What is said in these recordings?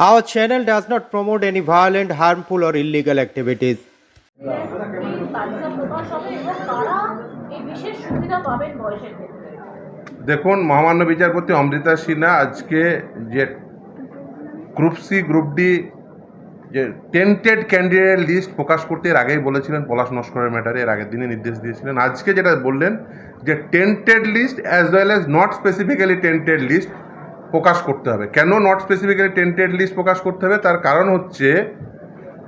Our channel does not promote any violent, harmful, or illegal activities. দেখুন মহামান্য বিচারপতি অমৃতা সিনহা আজকে যে গ্রুপ সি গ্রুপ ডি যে টেন্টেড ক্যান্ডিডেট লিস্ট প্রকাশ করতে এর আগেই বলেছিলেন পলাশ নস্করের ম্যাটারে এর আগের দিনে নির্দেশ দিয়েছিলেন আজকে যেটা বললেন যে tainted list as well as not specifically tainted list প্রকাশ করতে হবে। কেন নট স্পেসিফিক্যালি টেন্টেড লিস্ট প্রকাশ করতে হবে? তার কারণ হচ্ছে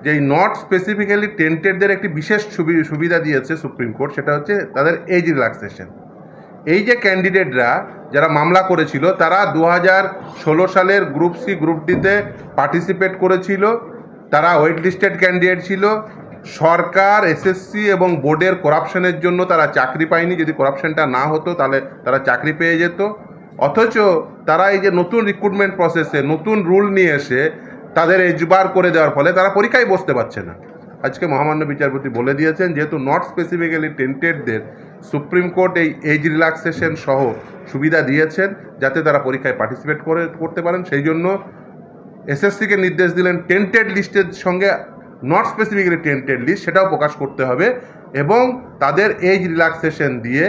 যে এই নট স্পেসিফিক্যালি টেন্টেডদের একটি বিশেষ সুবি- সুবিধা দিয়েছে সুপ্রিম কোর্ট সেটা হচ্ছে তাদের এজ রিল্যাক্সেশন এই যে ক্যান্ডিডেটরা যারা মামলা করেছিল, তারা দু হাজার ষোলো সালের গ্রুপ সি গ্রুপ ডিতে পার্টিসিপেট করেছিল। তারা ওয়েট লিস্টেড ক্যান্ডিডেট ছিল। সরকার এসএসসি এবং বোর্ডের করাপশনের জন্য তারা চাকরি পায়নি। যদি করাপশনটা না হতো, তাহলে তারা চাকরি পেয়ে যেত। অথচ তারা এই যে নতুন রিক্রুটমেন্ট প্রসেসে নতুন রুল নিয়ে এসে তাদের এজবার করে দেওয়ার ফলে তারা পরীক্ষায় বসতে পারছে না। আজকে মহামান্য বিচারপতি বলে দিয়েছেন, যেহেতু নট স্পেসিফিক্যালি টেন্টেডদের সুপ্রিম কোর্ট এই এজ রিল্যাক্সেশন সহ সুবিধা দিয়েছেন, যাতে তারা পরীক্ষায় পার্টিসিপেট করে, করতে পারেন, সেই জন্য এসএসসিকে নির্দেশ দিলেন টেন্টেড লিস্টের সঙ্গে নট স্পেসিফিক্যালি টেন্টেড লিস্ট সেটাও প্রকাশ করতে হবে এবং তাদের এজ রিল্যাক্সেশন দিয়ে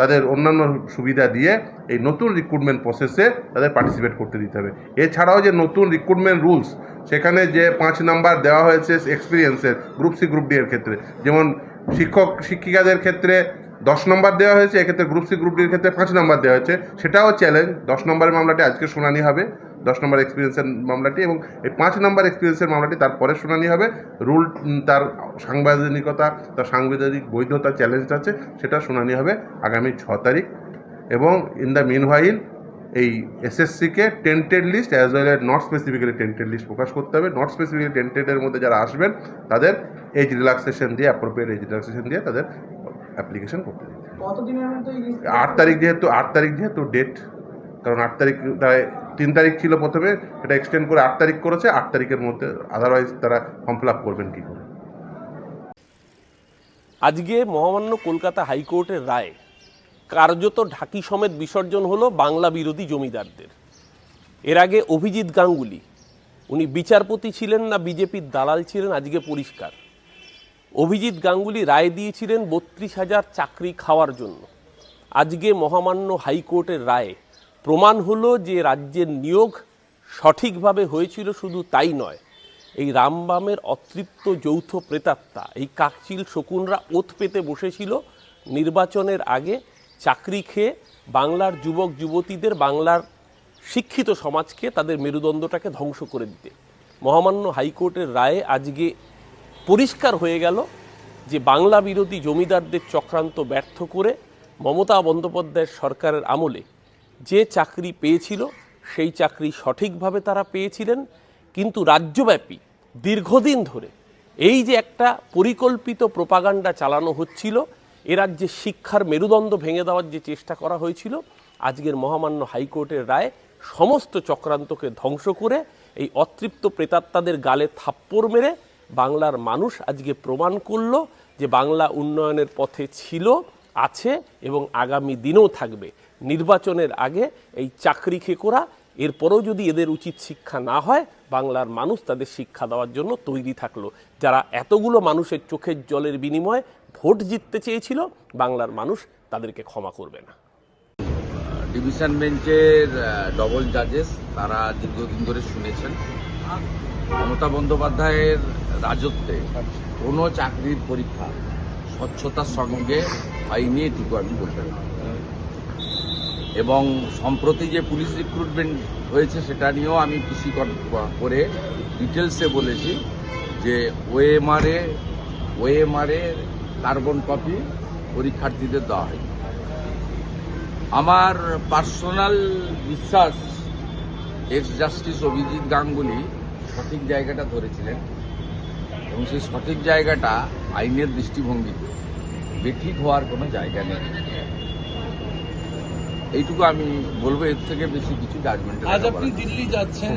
তাদের অন্যান্য সুবিধা দিয়ে এই নতুন রিক্রুটমেন্ট প্রসেসে তাদের পার্টিসিপেট করতে দিতে হবে। এছাড়াও যে নতুন রিক্রুটমেন্ট রুলস সেখানে যে পাঁচ নাম্বার দেওয়া হয়েছে এক্সপিরিয়েন্সের গ্রুপ সি গ্রুপ ডি এর ক্ষেত্রে। যেমন শিক্ষক, শিক্ষিকাদের ক্ষেত্রে দশ নম্বর দেওয়া হয়েছে, এক্ষেত্রে গ্রুপ সি গ্রুপ ডির ক্ষেত্রে পাঁচ নম্বর দেওয়া হয়েছে। সেটাও চ্যালেঞ্জ দশ নম্বরের মামলাটি আজকে শুনানি হবে। দশ নম্বর এক্সপিরিয়েন্সের মামলাটি এবং এই পাঁচ নম্বর এক্সপিরিয়েন্সের মামলাটি তারপরে শুনানি হবে। রুল তার সাংবিধানিকতা তার সাংবিধানিক বৈধতা চ্যালেঞ্জ আছে সেটা শুনানি হবে আগামী ছ তারিখ। এবং ইন দ্য মিন হোয়াইল এই এসএসসিকে tainted list as well as not specifically tainted list প্রকাশ করতে হবে। নট স্পেসিফিক্যালি টেন্টেডের মধ্যে যারা আসবেন তাদের এজ রিল্যাক্সেশন দিয়ে অ্যাপ্রোপ্রিয়েট এজ রিল্যাক্সেশন দিয়ে তাদের অ্যাপ্লিকেশন করতে হবে। আট তারিখ যেহেতু আট তারিখ যেহেতু ডেট কারণ আট তারিখ তারা তিন তারিখ ছিল প্রথমে এটা এক্সটেন্ড করে আট তারিখ করেছে, আট তারিখের মধ্যে আদারওয়াইজ তারা ফর্ম ফিল করবেন কী করে? আজকে মহামান্য কলকাতা হাইকোর্টের রায় কার্যত ঢাকি সমেত বিসর্জন হলো বাংলা বিরোধী জমিদারদের। এর আগে অভিজিৎ গাঙ্গুলি, উনি বিচারপতি ছিলেন না, বিজেপির দালাল ছিলেন, আজকে পরিষ্কার। অভিজিৎ গাঙ্গুলি রায় দিয়েছিলেন বত্রিশ হাজার চাকরি খাওয়ার জন্য। আজকে মহামান্য হাইকোর্টের রায়ে প্রমাণ হলো যে রাজ্যের নিয়োগ সঠিকভাবে হয়েছিল শুধু তাই নয়, এই রামবামের অতৃপ্ত যৌথ প্রেতাত্মা, এই কাকচিল শকুনরা ওত পেতে বসেছিল নির্বাচনের আগে চাকরি খেয়ে বাংলার যুবক যুবতীদের, বাংলার শিক্ষিত সমাজকে তাদের মেরুদণ্ডটাকে ধ্বংস করে দিতে। মহামান্য হাইকোর্টের রায়ে আজকে পরিষ্কার হয়ে গেল যে বাংলা বিরোধী জমিদারদের চক্রান্ত ব্যর্থ করে মমতা বন্দ্যোপাধ্যায়ের সরকারের আমলে যে চাকরি পেয়েছিল, সেই চাকরি সঠিকভাবে তারা পেয়েছিলেন। কিন্তু রাজ্যব্যাপী দীর্ঘদিন ধরে এই যে একটা পরিকল্পিত প্রপাগান্ডা চালানো হচ্ছিল, এ রাজ্যে শিক্ষার মেরুদণ্ড ভেঙে দেওয়ার যে চেষ্টা করা হয়েছিল, আজকের মহামান্য হাইকোর্টের রায় সমস্ত চক্রান্তকে ধ্বংস করে, এই অতৃপ্ত প্রেতাত্মাদের গালে থাপ্পড় মেরে বাংলার মানুষ আজকে প্রমাণ করল যে বাংলা উন্নয়নের পথে ছিল। আছে এবং আগামী দিনেও থাকবে। নির্বাচনের আগে এই চাকরি খেকোরা, এরপরেও যদি এদের উচিত শিক্ষা না হয়, বাংলার মানুষ তাদের শিক্ষা দেওয়ার জন্য তৈরি থাকল। যারা এতগুলো মানুষের চোখের জলের বিনিময়ে ভোট জিততে চেয়েছিল, বাংলার মানুষ তাদেরকে ক্ষমা করবে না। ডিভিশন বেঞ্চের ডবল জাজেস তারা দীর্ঘদিন ধরে শুনেছেন। মমতা বন্দ্যোপাধ্যায়ের রাজত্বে কোনো চাকরির পরীক্ষা স্বচ্ছতার সঙ্গে হয়নি এটুকু আমি বলতে পারি। এবং সম্প্রতি যে পুলিশ রিক্রুটমেন্ট হয়েছে, সেটা নিয়েও আমি খুশি করে ডিটেলসে বলেছি যে ওএমআরএ ওএমআরএ কার্বন কপি পরীক্ষার্থীদের দেওয়া হয় আমার পার্সোনাল বিশ্বাস এক্স জাস্টিস অভিজিৎ গাঙ্গুলি সঠিক জায়গাটা ধরেছিলেন। এবং সেই সঠিক জায়গাটা আইনের দৃষ্টিভঙ্গিতে বেঠিক হওয়ার কোনো জায়গা নেই। এইটুকু আমি বলব এর থেকে বেশি কিছু জাজমেন্ট আজ আপনি দিল্লি যাচ্ছেন